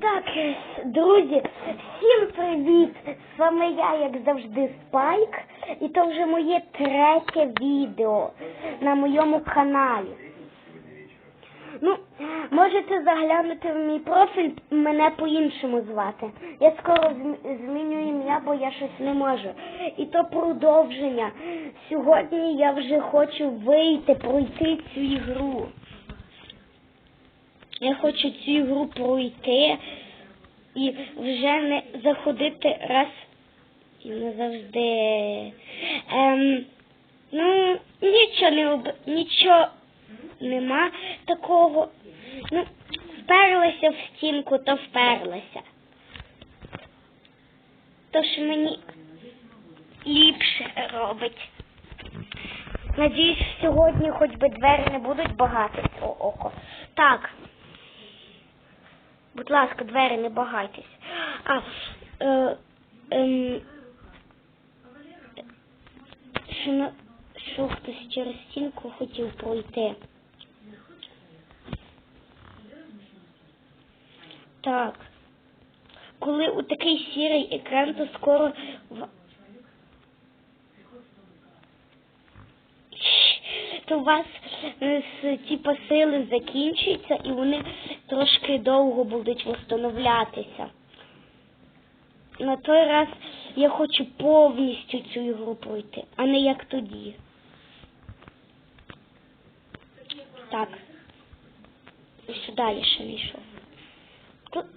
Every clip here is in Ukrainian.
Так, е, друзі, всім привіт! З вами я, як завжди, Спайк, і то вже моє третє відео на моєму каналі. Ну, можете заглянути в мій профіль, мене по-іншому звати. Я скоро зм- зміню ім'я, бо я щось не можу. І то продовження. Сьогодні я вже хочу вийти, пройти цю ігру. Я хочу цю ігру пройти і вже не заходити раз і назавжди. Ем, ну, нічого не об... нічого нема такого. Ну, вперлася в стінку, то вперлася. Тож мені ліпше робить. Надіюсь, сьогодні хоч би двері не будуть багатись о око. Так. Будь ласка, двері не багайтесь. А, е, ем, що, на, що хтось через стінку хотів пройти. Так. Коли у такий сірий екран, то скоро в... то вас е, с- сили закінчуються і вони трошки довго будуть встановлятися. На той раз я хочу повністю цю ігру пройти, а не як тоді. Так. І сюди я ще не йшов.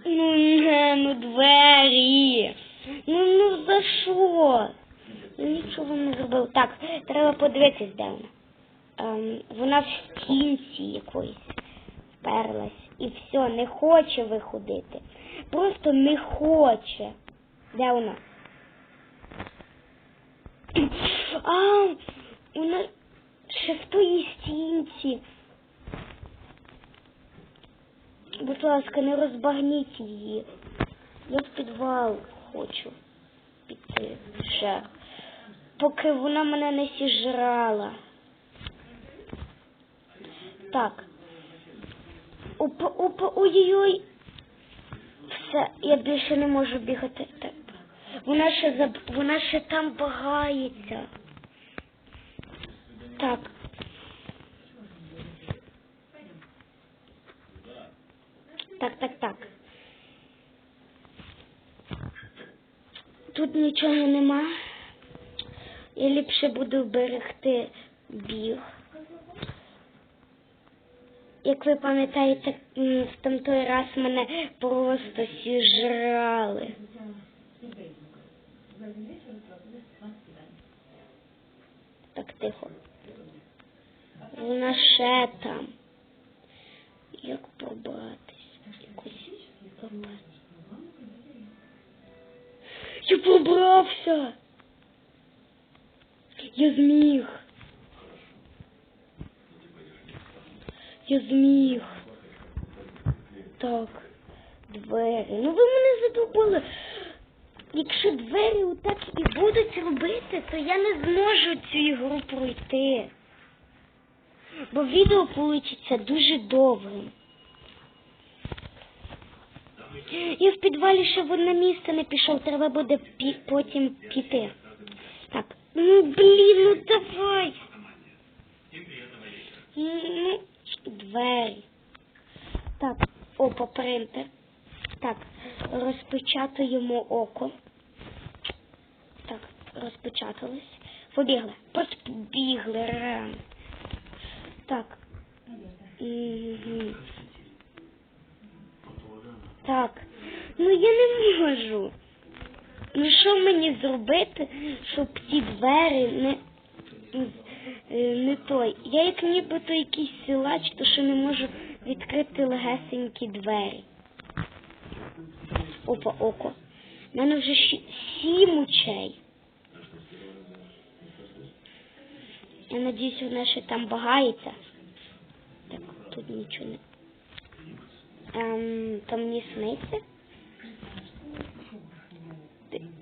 Ну, не, ну двері. Ну, ну за що? Ну, нічого не зробив. Так, треба подивитись, де вона. Ем, вона в стінці якоїсь вперлась. І все, не хоче виходити. Просто не хоче. Де вона? А, вона ще в тої стінці. Будь ласка, не розбагніть її. Я в підвал хочу піти ще. Поки вона мене не сіжрала. Так. Опа, опа, ой-ой-ой. Все, я більше не можу бігати. Так. Вона ще заб... вона ще там багається. Так. Так, так, так. Тут нічого нема. Я ліпше буду вберегти біг. Як ви пам'ятаєте, в там той раз мене просто сіжрали. Так тихо. Вона ще там. Як пробратись? Якось пробратись. Я пробрався. Я зміг. Я зміг. Так, двері. Ну ви мене задовбали. Якщо двері отак і будуть робити, то я не зможу цю ігру пройти. Бо відео вийде дуже довгим. Я в підвалі ще в одне місце не пішов, треба буде пі- потім піти. Так, ну блін, ну давай. Ну, двері. Так, опа, принтер. Так, розпечатуємо око. Так, розпечатались. Побігли. Просто побігли. Рам. Так. Так. Ну я не можу. Ну що мені зробити, щоб ті двері не, не той. Я як нібито якийсь силач, то що не можу відкрити легесенькі двері. Опа, око. У мене вже щі- сім очей. Я надіюсь, вона ще там багається. Так, тут нічого не. Ем, там мені сниться.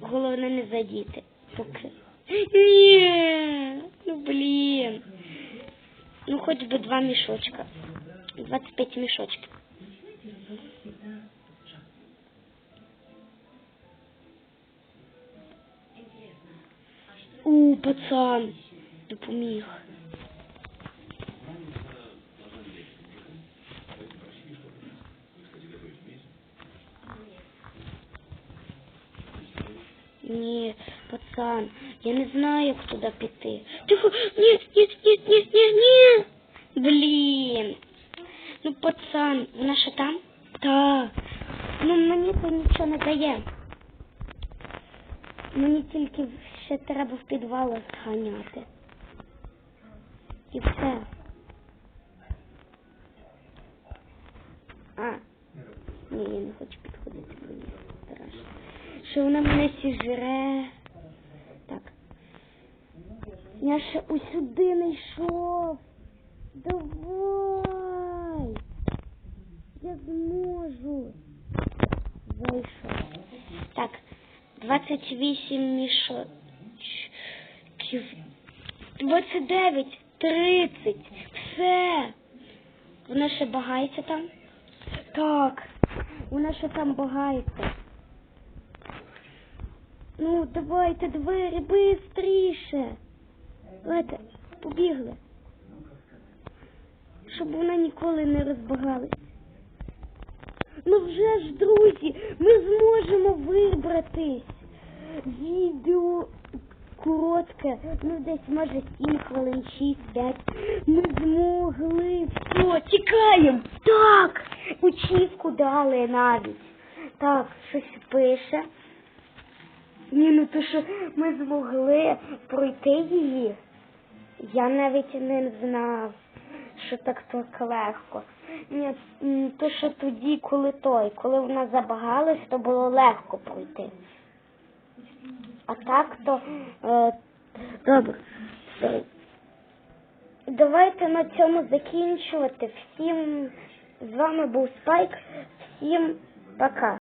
Головне не задіти. Поки. Ні, блин. Ну, хоть бы два мешочка. 25 мешочков. У, пацан, допоміг. Не, пацан, я не знаю, як туди піти. Тихо, ні, ні, ні, ні, ні, ні. Блін. Ну, пацан, вона ще там? Так. Ну, мені це нічого не дає. Мені тільки ще треба в підвал зганяти. І все. А. Ні, я не хочу підходити, бо мені страшно. Що вона мене сіжре. Я ще усюди не йшов. Давай. Я зможу. Вийшов. Так, 28 мішочків. 29, 30. Все. Вона ще багається там? Так. Вона ще там багається. Ну, давайте двері бистріше. Давайте, побігли. Щоб вона ніколи не розбагалась. Ну вже ж, друзі, ми зможемо вибратись. Відео коротке, ну десь може 7 хвилин, 6-5. Ми змогли. Все, тікаємо. Так, учівку дали навіть. Так, щось пише. Ні, ну то що ми змогли пройти її. Я навіть не знав, що так так легко. Ні, то що тоді, коли той, коли вона забагалась, то було легко пройти. А так то е, добре. Давайте на цьому закінчувати. Всім з вами був Спайк. Всім пока.